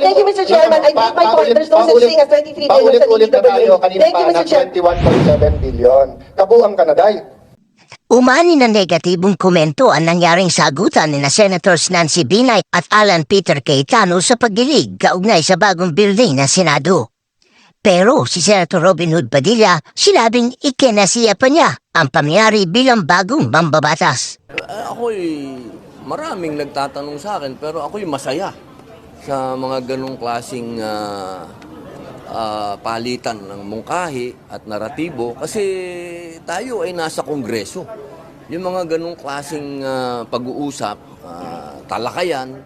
Thank you, Mr. Chairman. I made my point. There's no such thing as 23 billion sa Paulit-ulit na tayo. DPWH. Kanina Thank you, pa Mr. na Chairman. 21.7 billion. Kabuang ka na, Day. Umani ng negatibong komento ang nangyaring sagutan ni na Senators Nancy Binay at Alan Peter Cayetano sa pagdilig kaugnay sa bagong building ng Senado. Pero si Senator Robin Hood Padilla sinabing ikinasiya pa niya ang pangyari bilang bagong mambabatas. Eh, ako'y maraming nagtatanong sa akin pero ako'y masaya sa mga ganong klasing ah, ah, palitan ng mungkahi at naratibo kasi tayo ay nasa kongreso. Yung mga ganong klasing ah, pag-uusap, ah, talakayan,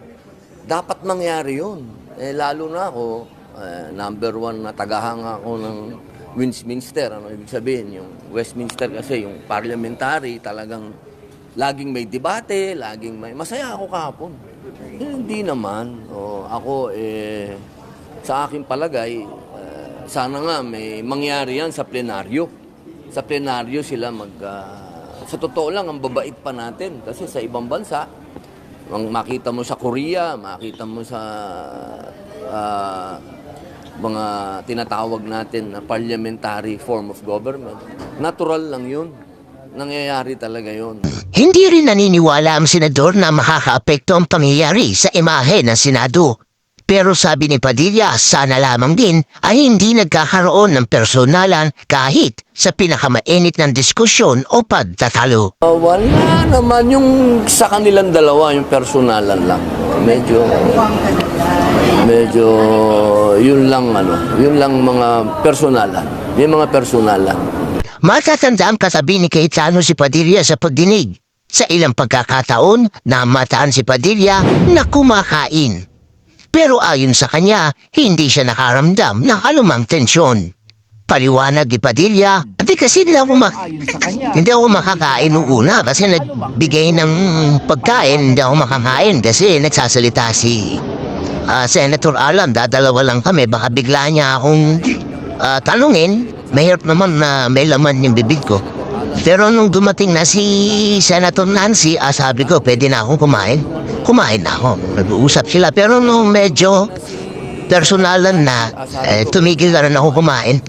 dapat mangyari yun. Eh, lalo na ako, eh, number one na tagahanga ako ng Westminster. Ano ibig sabihin? Yung Westminster kasi, yung parliamentary, talagang laging may debate, laging may... Masaya ako kahapon. Eh, hindi naman. O, ako, eh, sa aking palagay, eh, sana nga may mangyari yan sa plenaryo. Sa plenaryo sila mag... ah, sa totoo lang, ang babait pa natin. Kasi sa ibang bansa, makita mo sa Korea, makita mo sa ah, mga tinatawag natin na parliamentary form of government. Natural lang yun. Nangyayari talaga yun. Hindi rin naniniwala ang senador na makakaapekto ang pangyayari sa imahe ng Senado. Pero sabi ni Padilla, sana lamang din ay hindi nagkakaroon ng personalan kahit sa pinakamainit ng diskusyon o pagtatalo. Uh, wala naman yung sa kanilang dalawa, yung personalan lang. Medyo, medyo, yun lang ano, yun lang mga personalan. Yung mga personalan. Matatanda ang kasabi ni Cayetano si Padilla sa pagdinig. Sa ilang pagkakataon, namataan si Padilla na kumakain. Pero ayon sa kanya, hindi siya nakaramdam ng alumang tensyon. Paliwanag ni Padilla, at kasi hindi ako, ma- hindi ako makakain nung una kasi nagbigay ng pagkain, hindi ako makakain kasi nagsasalita si ah, Senator Alan, dadalawa lang kami, baka bigla niya akong ah, tanungin, mahirap naman na may laman yung bibig ko. Pero nung dumating na si Senator Nancy, ah, sabi ko, pwede na akong kumain. Kumain na ako. Nag-uusap sila. Pero nung medyo personalan na, eh, tumigil na rin ako. Kumain.